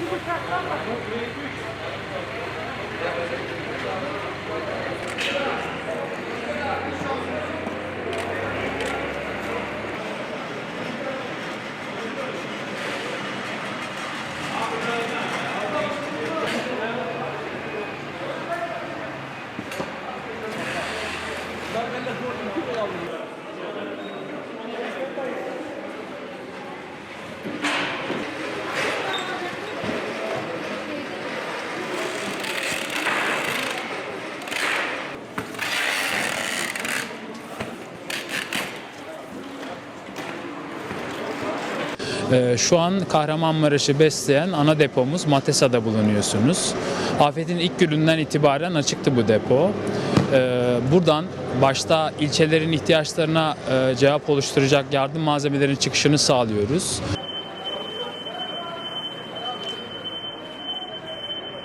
Bu bıçaktan da çok büyük. Şu an Kahramanmaraş'ı besleyen ana depomuz Matesa'da bulunuyorsunuz. Afetin ilk gününden itibaren açıktı bu depo. Ee, Buradan başta ilçelerin ihtiyaçlarına e, cevap oluşturacak yardım malzemelerinin çıkışını sağlıyoruz.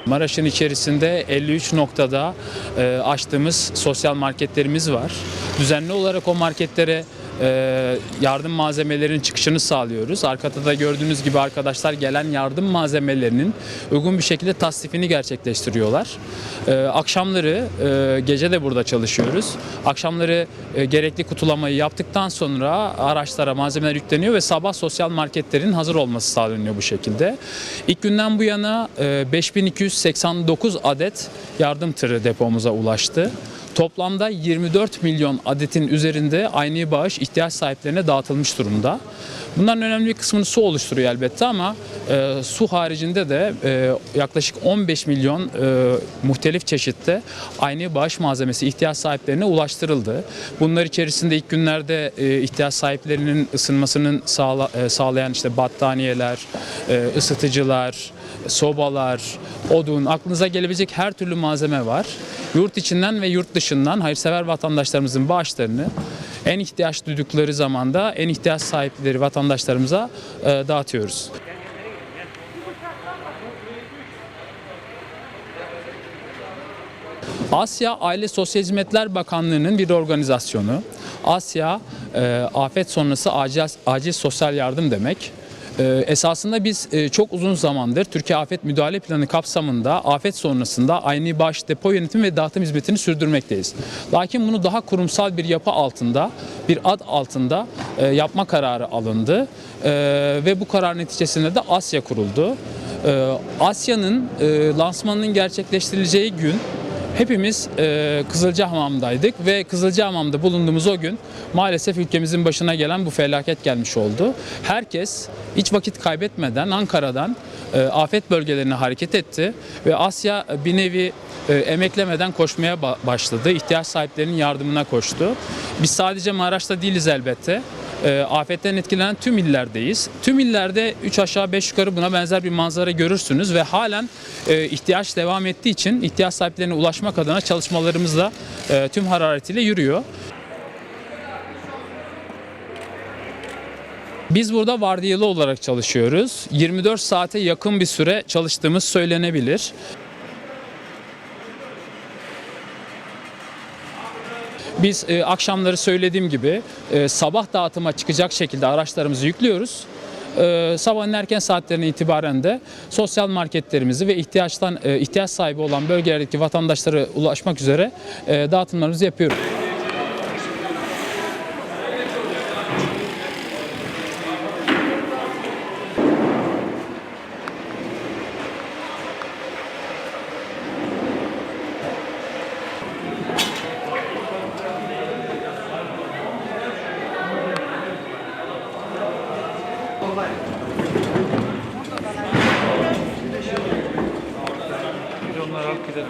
Maraş'ın içerisinde 53 noktada e, açtığımız sosyal marketlerimiz var. Düzenli olarak o marketlere yardım malzemelerinin çıkışını sağlıyoruz. Arkada da gördüğünüz gibi arkadaşlar gelen yardım malzemelerinin uygun bir şekilde tasdifini gerçekleştiriyorlar. E, akşamları e, gece de burada çalışıyoruz. Akşamları e, gerekli kutulamayı yaptıktan sonra araçlara malzemeler yükleniyor ve sabah sosyal marketlerin hazır olması sağlanıyor bu şekilde. İlk günden bu yana e, 5289 adet yardım tırı depomuza ulaştı. Toplamda 24 milyon adetin üzerinde aynı bağış ihtiyaç sahiplerine dağıtılmış durumda. Bunların önemli bir kısmını su oluşturuyor elbette ama e, su haricinde de e, yaklaşık 15 milyon e, muhtelif çeşitte aynı bağış malzemesi ihtiyaç sahiplerine ulaştırıldı. Bunlar içerisinde ilk günlerde e, ihtiyaç sahiplerinin ısınmasının sağla, e, sağlayan işte battaniyeler, e, ısıtıcılar, sobalar, odun, aklınıza gelebilecek her türlü malzeme var. Yurt içinden ve yurt dışından hayırsever vatandaşlarımızın bağışlarını en ihtiyaç duydukları zamanda en ihtiyaç sahipleri vatandaşlarımıza e, dağıtıyoruz. Asya Aile Sosyal Hizmetler Bakanlığı'nın bir organizasyonu. Asya e, afet sonrası acil, acil sosyal yardım demek. E, esasında biz e, çok uzun zamandır Türkiye Afet Müdahale Planı kapsamında afet sonrasında aynı bağış depo yönetim ve dağıtım hizmetini sürdürmekteyiz. Lakin bunu daha kurumsal bir yapı altında, bir ad altında e, yapma kararı alındı E, ve bu karar neticesinde de Asya kuruldu. Asya'nın e, lansmanının gerçekleştirileceği gün Hepimiz e, Kızılcahamam'daydık ve Kızılcahamam'da bulunduğumuz o gün maalesef ülkemizin başına gelen bu felaket gelmiş oldu. Herkes hiç vakit kaybetmeden Ankara'dan e, afet bölgelerine hareket etti ve Asya bir nevi e, emeklemeden koşmaya ba- başladı. İhtiyaç sahiplerinin yardımına koştu. Biz sadece Maraş'ta değiliz elbette. E, afetten etkilenen tüm illerdeyiz. Tüm illerde 3 aşağı 5 yukarı buna benzer bir manzara görürsünüz ve halen e, ihtiyaç devam ettiği için ihtiyaç sahiplerine ulaşmak adına çalışmalarımız da e, tüm hararetiyle yürüyor. Biz burada vardiyalı olarak çalışıyoruz. 24 saate yakın bir süre çalıştığımız söylenebilir. Biz e, akşamları söylediğim gibi e, sabah dağıtıma çıkacak şekilde araçlarımızı yüklüyoruz. E, sabahın erken saatlerine itibaren de sosyal marketlerimizi ve ihtiyaçtan e, ihtiyaç sahibi olan bölgelerdeki vatandaşlara ulaşmak üzere e, dağıtımlarımızı yapıyoruz. Biz onları alıp gidelim.